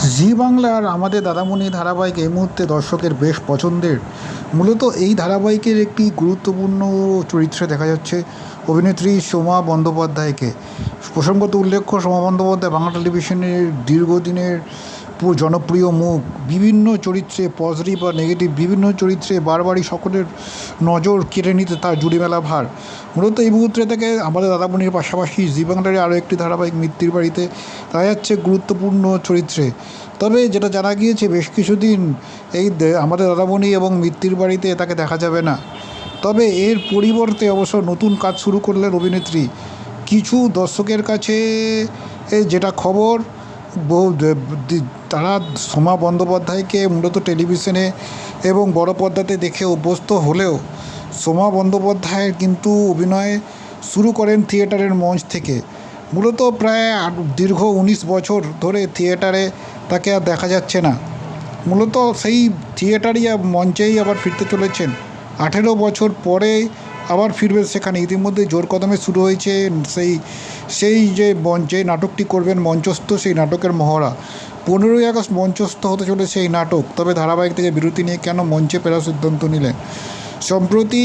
জি বাংলার আমাদের দাদামণি ধারাবাহিক এই মুহূর্তে দর্শকের বেশ পছন্দের। মূলত এই ধারাবাহিকের একটি গুরুত্বপূর্ণ চরিত্রে দেখা যাচ্ছে অভিনেত্রী সোমা বন্দ্যোপাধ্যায়কে। প্রসঙ্গত উল্লেখ্য, সোমা বন্দ্যোপাধ্যায় বাংলা টেলিভিশনের দীর্ঘদিনের জনপ্রিয় মুখ। বিভিন্ন চরিত্রে পজিটিভ বা নেগেটিভ বিভিন্ন চরিত্রে বারবারই সকলের নজর কেড়ে নিতে তার জুড়ি মেলা ভার। মূলত এই মুহূর্তে থেকে আমাদের দাদামণির পাশাপাশি জি আরও একটি ধারাবাহিক মৃত্যুর বাড়িতে দেখা যাচ্ছে গুরুত্বপূর্ণ চরিত্রে। তবে যেটা জানা গিয়েছে, বেশ কিছুদিন এই আমাদের দাদামণি এবং মৃত্যুর বাড়িতে তাকে দেখা যাবে না। তবে এর পরিবর্তে অবশ্য নতুন কাজ শুরু করলেন অভিনেত্রী। কিছু দর্শকের কাছে যেটা খবর বহু- তারা সোমা বন্দ্যোপাধ্যায়কে মূলত টেলিভিশনে এবং বড় পর্দাতে দেখে অভ্যস্ত হলেও সোমা বন্দ্যোপাধ্যায় কিন্তু অভিনয় শুরু করেন থিয়েটারের মঞ্চ থেকে। মূলত প্রায় দীর্ঘ উনিশ বছর ধরে থিয়েটারে তাকে আর দেখা যাচ্ছে না। মূলত সেই থিয়েটারই মঞ্চেই আবার ফিরতে চলেছেন। আঠেরো বছর পরে আবার ফিরবেন সেখানে। ইতিমধ্যে জোর কদমে শুরু হয়েছে সেই সেই যে মঞ্চে নাটকটি করবেন মঞ্চস্থ সেই নাটকের মহড়া। পনেরোই আগস্ট মঞ্চস্থ হতে চলেছে এই নাটক, তবে ধারাবাহিক থেকে বিরতি নিয়ে কেন মঞ্চে ফেরার সিদ্ধান্ত নিলেন? সম্প্রতি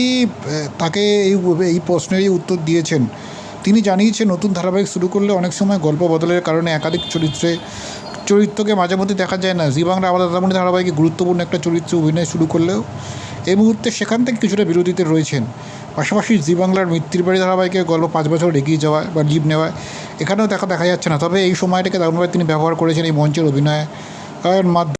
তাকে এই এই প্রশ্নেরই উত্তর দিয়েছেন। তিনি জানিয়েছেন, নতুন ধারাবাহিক শুরু করলে অনেক সময় গল্প বদলের কারণে একাধিক চরিত্রে চরিত্রকে মাঝে মধ্যে দেখা যায় না। জি বাংলা আলাদা দাদামণি ধারাবাহিকে গুরুত্বপূর্ণ একটা চরিত্রে অভিনয় শুরু করলেও এই মুহূর্তে সেখান থেকে কিছুটা বিরোধীতে রয়েছেন। পাশাপাশি জি বাংলার মৃত্যুর বাড়ি ধারাবাহিকের গল্প পাঁচ বছর এগিয়ে যাওয়া বা লিভ নেওয়া এখানেও দেখা দেখা যাচ্ছে না। তবে এই সময়টাকে দারুণভাবে তিনি ব্যবহার করেছেন এই মঞ্চের অভিনয়ের মাধ্যমে